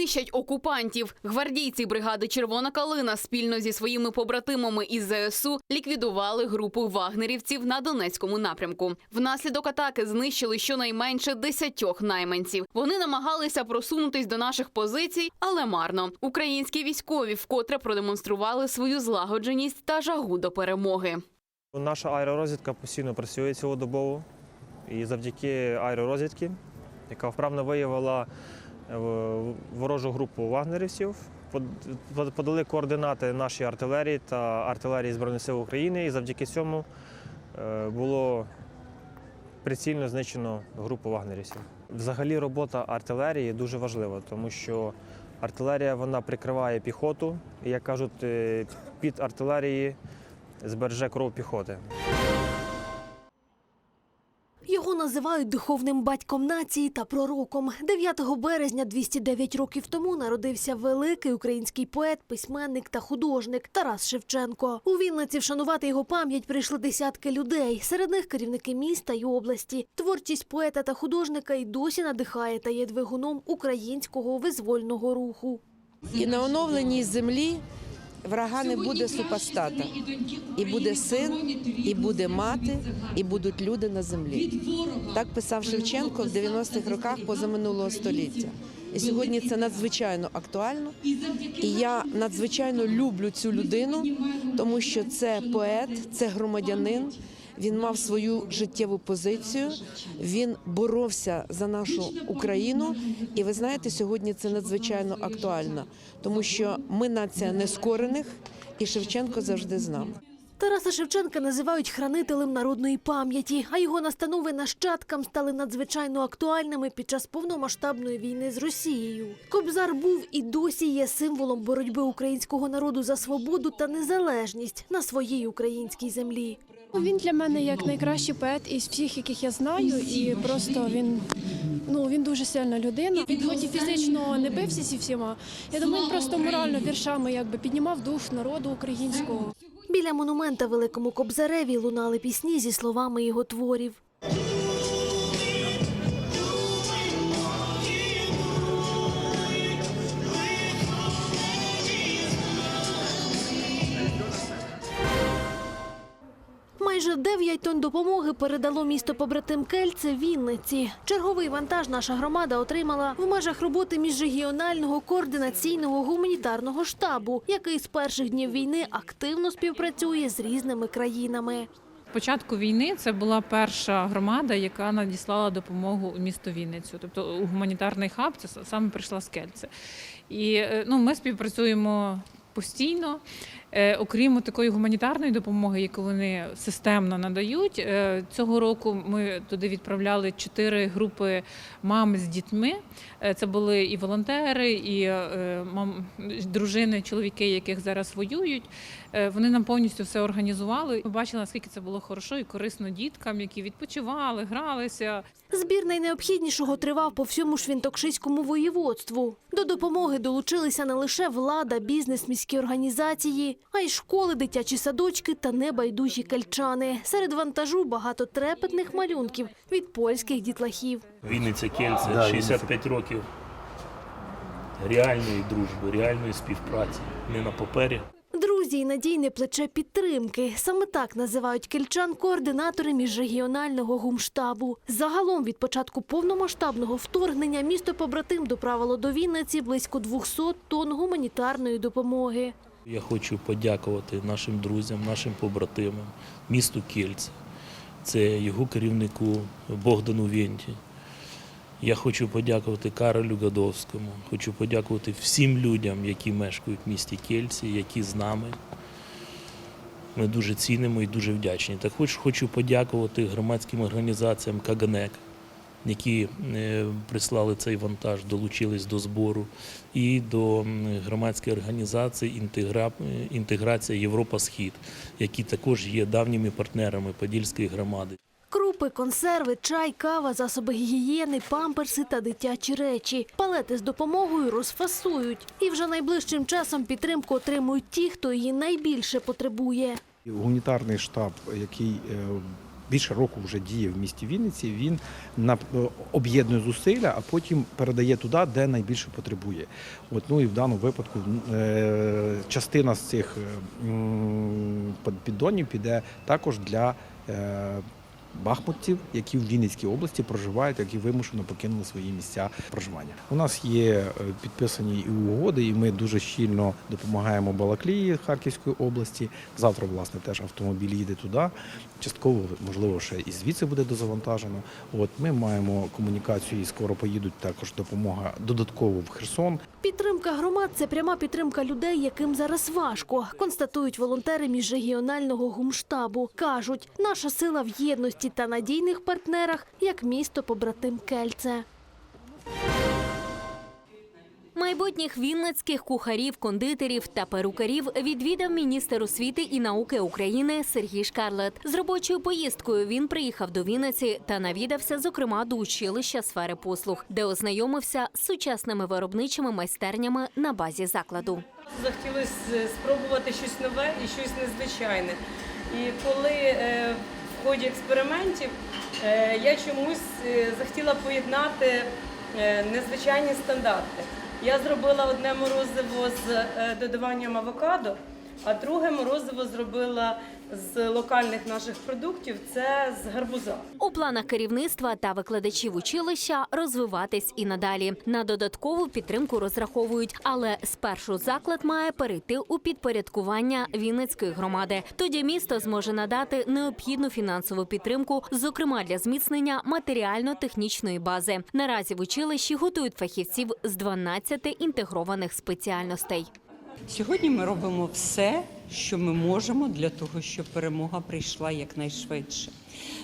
нищать окупантів. Гвардійці бригади Червона калина спільно зі своїми побратимами із ЗСУ ліквідували групу вагнерівців на Донецькому напрямку. Внаслідок атаки знищили щонайменше десятьох найманців. Вони намагалися просунутись до наших позицій, але марно. Українські військові вкотре продемонстрували свою злагодженість та жагу до перемоги. Наша аеророзвідка постійно працює цілодобово. І завдяки аеророзвідки, яка вправно виявила ворожу групу вагнерівців, под- под- подали координати нашій артилерії та артилерії Збройних сил України. І завдяки цьому е, було прицільно знищено групу вагнерівців. Взагалі робота артилерії дуже важлива, тому що артилерія вона прикриває піхоту. І, як кажуть, е, під артилерії збереже кров піхоти. Називають духовним батьком нації та пророком. 9 березня 209 років тому народився великий український поет, письменник та художник Тарас Шевченко. У Вінниці вшанувати його пам'ять прийшли десятки людей. Серед них керівники міста й області. Творчість поета та художника й досі надихає та є двигуном українського визвольного руху. І на оновленій землі врага не буде супостата. І буде син, і буде мати, і будуть люди на землі. Так писав Шевченко в 90-х роках позаминулого століття. І сьогодні це надзвичайно актуально. І я надзвичайно люблю цю людину, тому що це поет, це громадянин. Він мав свою життєву позицію. Він боровся за нашу Україну. І ви знаєте, сьогодні це надзвичайно актуально, тому що ми нація нескорених, і Шевченко завжди з нами. Тараса Шевченка називають хранителем народної пам'яті, а його настанови нащадкам стали надзвичайно актуальними під час повномасштабної війни з Росією. Кобзар був і досі є символом боротьби українського народу за свободу та незалежність на своїй українській землі. Він для мене як найкращий поет із всіх, яких я знаю, і просто він. Ну він дуже сильна людина. Він хоч і фізично не бився зі всіма. Я думаю, він просто морально віршами якби піднімав дух народу українського. Біля монумента Великому Кобзареві лунали пісні зі словами його творів. Майже 9 тонн допомоги передало місто побратим Кельце Вінниці. Черговий вантаж наша громада отримала в межах роботи міжрегіонального координаційного гуманітарного штабу, який з перших днів війни активно співпрацює з різними країнами. початку війни це була перша громада, яка надіслала допомогу у місто Вінницю. Тобто у гуманітарний хаб це саме прийшла з Кельце. І е, ну, ми співпрацюємо постійно. Е, Окрім такої гуманітарної допомоги, яку вони системно надають, е, цього року ми туди відправляли чотири групи мам з дітьми. Е, Це були і волонтери, і мам, дружини, чоловіки, яких зараз воюють. Вони нам повністю все організували. Ми бачили, наскільки це було хорошо і корисно діткам, які відпочивали, гралися. Збір найнеобхіднішого тривав по всьому Швінтокшиському воєводству. До допомоги долучилися не лише влада, бізнес, міські організації, а й школи, дитячі садочки та небайдужі кальчани. Серед вантажу багато трепетних малюнків від польських дітлахів. Вінниця Кельце, 65 років реальної дружби, реальної співпраці. Не на папері. Друзі і надійне плече підтримки. Саме так називають кельчан координатори міжрегіонального гумштабу. Загалом від початку повномасштабного вторгнення місто побратим доправило до Вінниці близько 200 тонн гуманітарної допомоги. Я хочу подякувати нашим друзям, нашим побратимам, місту Кельце, це його керівнику Богдану Вєнті. Я хочу подякувати Каролю Гадовському, хочу подякувати всім людям, які мешкають в місті Кельці, які з нами. Ми дуже цінимо і дуже вдячні. Також хочу подякувати громадським організаціям Каганек, які е, прислали цей вантаж, долучились до збору, і до громадської організації «Інтегра- Інтеграція Європа Схід, які також є давніми партнерами Подільської громади. Крупи, консерви, чай, кава, засоби гігієни, памперси та дитячі речі. Палети з допомогою розфасують. І вже найближчим часом підтримку отримують ті, хто її найбільше потребує. Гуманітарний штаб, який е, більше року вже діє в місті Вінниці. Він на об'єднує зусилля, а потім передає туди, де найбільше потребує. От ну і в даному випадку е, частина з цих е, піддонів піде також для. Бахмутців, які в Вінницькій області проживають, які вимушено покинули свої місця проживання. У нас є е, підписані і угоди, і ми дуже щільно допомагаємо Балаклії Харківської області. Завтра, власне, теж автомобіль їде туди. Частково, можливо, ще і звідси буде дозавантажено. От ми маємо комунікацію і скоро поїдуть також допомога додатково в Херсон. Підтримка громад це пряма підтримка людей, яким зараз важко. Констатують волонтери міжрегіонального гумштабу. кажуть, наша сила в єдності та надійних партнерах, як місто побратим Кельце. Майбутніх вінницьких кухарів, кондитерів та перукарів відвідав міністр освіти і науки України Сергій Шкарлет. З робочою поїздкою він приїхав до Вінниці та навідався, зокрема, до училища сфери послуг, де ознайомився з сучасними виробничими майстернями на базі закладу. Захотілося спробувати щось нове і щось незвичайне. І коли е, ході експериментів е, я чомусь е, захотіла поєднати е, незвичайні стандарти. Я зробила одне морозиво з додаванням авокадо, а друге морозиво зробила з локальних наших продуктів це з гарбуза. У планах керівництва та викладачів училища розвиватись і надалі. На додаткову підтримку розраховують, але спершу заклад має перейти у підпорядкування Вінницької громади. Тоді місто зможе надати необхідну фінансову підтримку, зокрема для зміцнення матеріально-технічної бази. Наразі в училищі готують фахівців з 12 інтегрованих спеціальностей. Сьогодні ми робимо все, що ми можемо для того, щоб перемога прийшла якнайшвидше.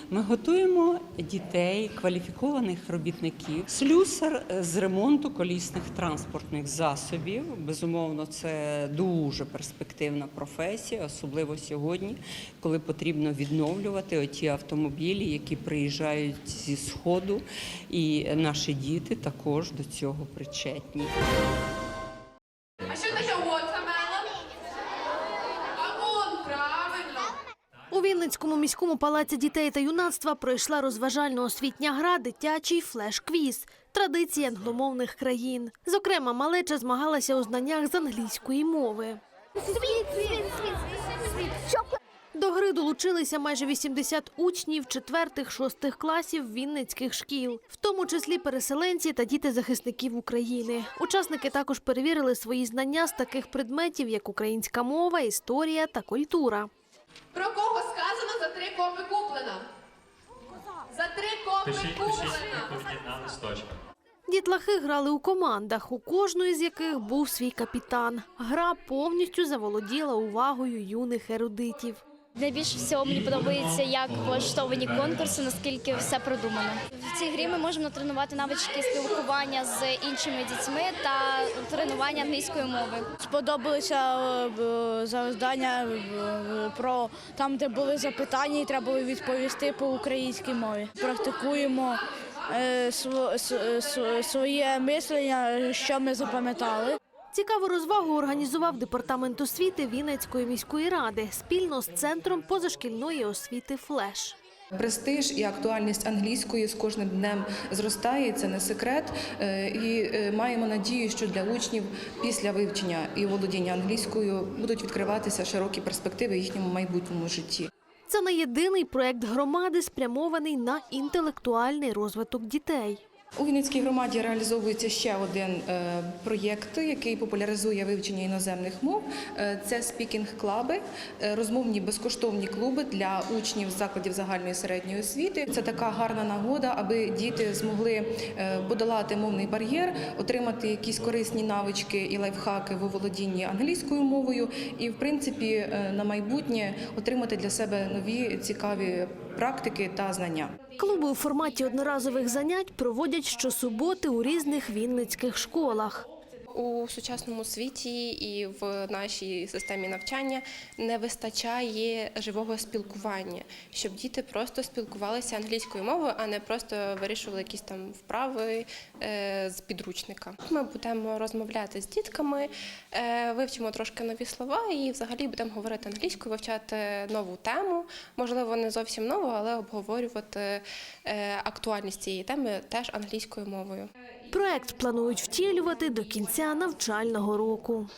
Ми готуємо дітей, кваліфікованих робітників, слюсар з ремонту колісних транспортних засобів. Безумовно, це дуже перспективна професія, особливо сьогодні, коли потрібно відновлювати оті автомобілі, які приїжджають зі сходу, і наші діти також до цього причетні. А що таке watermelon? Кавун, правильно. У Вінницькому міському палаці дітей та юнацтва пройшла розважально-освітня гра «Дитячий флеш-квіз» – традиції англомовних країн. Зокрема, малеча змагалася у знаннях з англійської мови. До гри долучилися майже 80 учнів четвертих-шостих класів вінницьких шкіл, в тому числі переселенці та діти захисників України. Учасники також перевірили свої знання з таких предметів, як українська мова, історія та культура. Про кого сказано за три копи куплено? За три копи куплено. Дітлахи грали у командах, у кожної з яких був свій капітан. Гра повністю заволоділа увагою юних ерудитів. Найбільше всього мені подобається, як влаштовані конкурси, наскільки все продумано. В цій грі ми можемо тренувати навички спілкування з іншими дітьми та тренування англійської мови. Сподобалося е, завдання про там, де були запитання, і треба було відповісти по українській мові. Практикуємо е, своє мислення, що ми запам'ятали. Цікаву розвагу організував департамент освіти Вінницької міської ради спільно з центром позашкільної освіти Флеш. Престиж і актуальність англійської з кожним днем зростає, це не секрет. Е, І е, маємо надію, що для учнів після вивчення і володіння англійською будуть відкриватися широкі перспективи в їхньому майбутньому житті. Це не єдиний проект громади, спрямований на інтелектуальний розвиток дітей. У Вінницькій громаді реалізовується ще один е, проєкт, який популяризує вивчення іноземних мов. Е, Це спікінг-клаби, е, розмовні безкоштовні клуби для учнів закладів загальної середньої освіти. Це така гарна нагода, аби діти змогли подолати мовний бар'єр, отримати якісь корисні навички і лайфхаки в володінні англійською мовою, і в принципі на майбутнє отримати для себе нові цікаві практики та знання. Клуби у форматі одноразових занять проводять щосуботи у різних вінницьких школах. У сучасному світі і в нашій системі навчання не вистачає живого спілкування, щоб діти просто спілкувалися англійською мовою, а не просто вирішували якісь там вправи е, з підручника. Ми будемо розмовляти з дітками, е, вивчимо трошки нові слова і взагалі будемо говорити англійською, вивчати нову тему, можливо, не зовсім нову, але обговорювати е, актуальність цієї теми теж англійською мовою. Проект планують втілювати до кінця навчального року.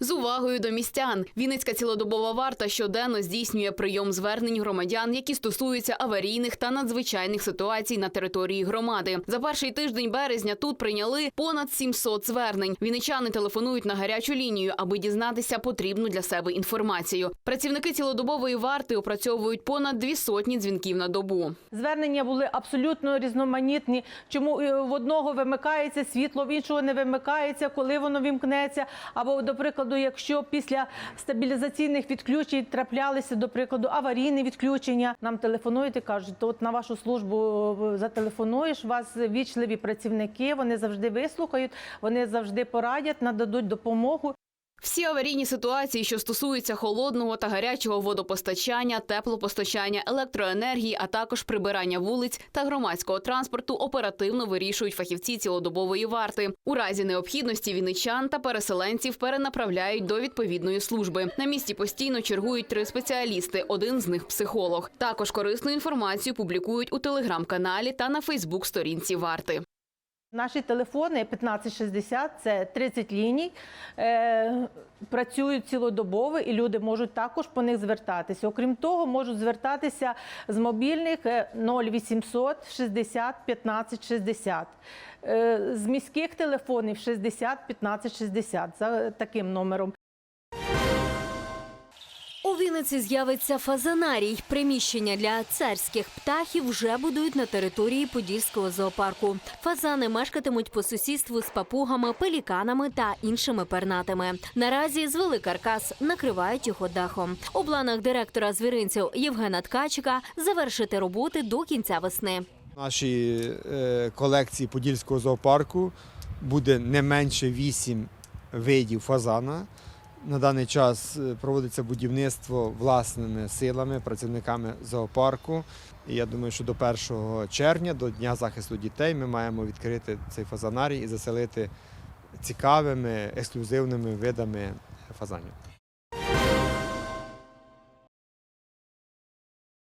З увагою до містян Вінницька цілодобова варта щоденно здійснює прийом звернень громадян, які стосуються аварійних та надзвичайних ситуацій на території громади. За перший тиждень березня тут прийняли понад 700 звернень. Вінничани телефонують на гарячу лінію, аби дізнатися потрібну для себе інформацію. Працівники цілодобової варти опрацьовують понад дві сотні дзвінків на добу. Звернення були абсолютно різноманітні. Чому е, в одного вимикається світло, в іншого не вимикається, коли воно вімкнеться. Або, до прикладу, якщо після стабілізаційних відключень траплялися, до прикладу, аварійні відключення, нам телефонують і кажуть, то от на вашу службу е, зателефонуєш, вас вічливі працівники, вони завжди вислухають, вони завжди порадять, нададуть допомогу. Всі аварійні ситуації, що стосуються холодного та гарячого водопостачання, теплопостачання, електроенергії, а також прибирання вулиць та громадського транспорту, оперативно вирішують фахівці цілодобової варти. У разі необхідності вінничан та переселенців перенаправляють до відповідної служби. На місці постійно чергують три спеціалісти. Один з них психолог. Також корисну інформацію публікують у телеграм-каналі та на Фейсбук-сторінці варти. Наші телефони 1560 – це 30 ліній, е, працюють цілодобово і люди можуть також по них звертатися. Окрім того, можуть звертатися з мобільних е, 0800 60 15 60. Е, з міських телефонів 60 15 60 за таким номером. У Вінниці з'явиться фазанарій. Приміщення для царських птахів вже будують на території Подільського зоопарку. Фазани мешкатимуть по сусідству з папугами, пеліканами та іншими пернатими. Наразі звели каркас, накривають його дахом. У планах директора звіринців Євгена Ткачика завершити роботи до кінця весни. В нашій е, колекції Подільського зоопарку буде не менше 8 видів фазана. На даний час е, проводиться будівництво власними силами, працівниками зоопарку. І я думаю, що до 1 червня, до Дня захисту дітей, ми маємо відкрити цей фазанарій і заселити цікавими ексклюзивними видами фазанів.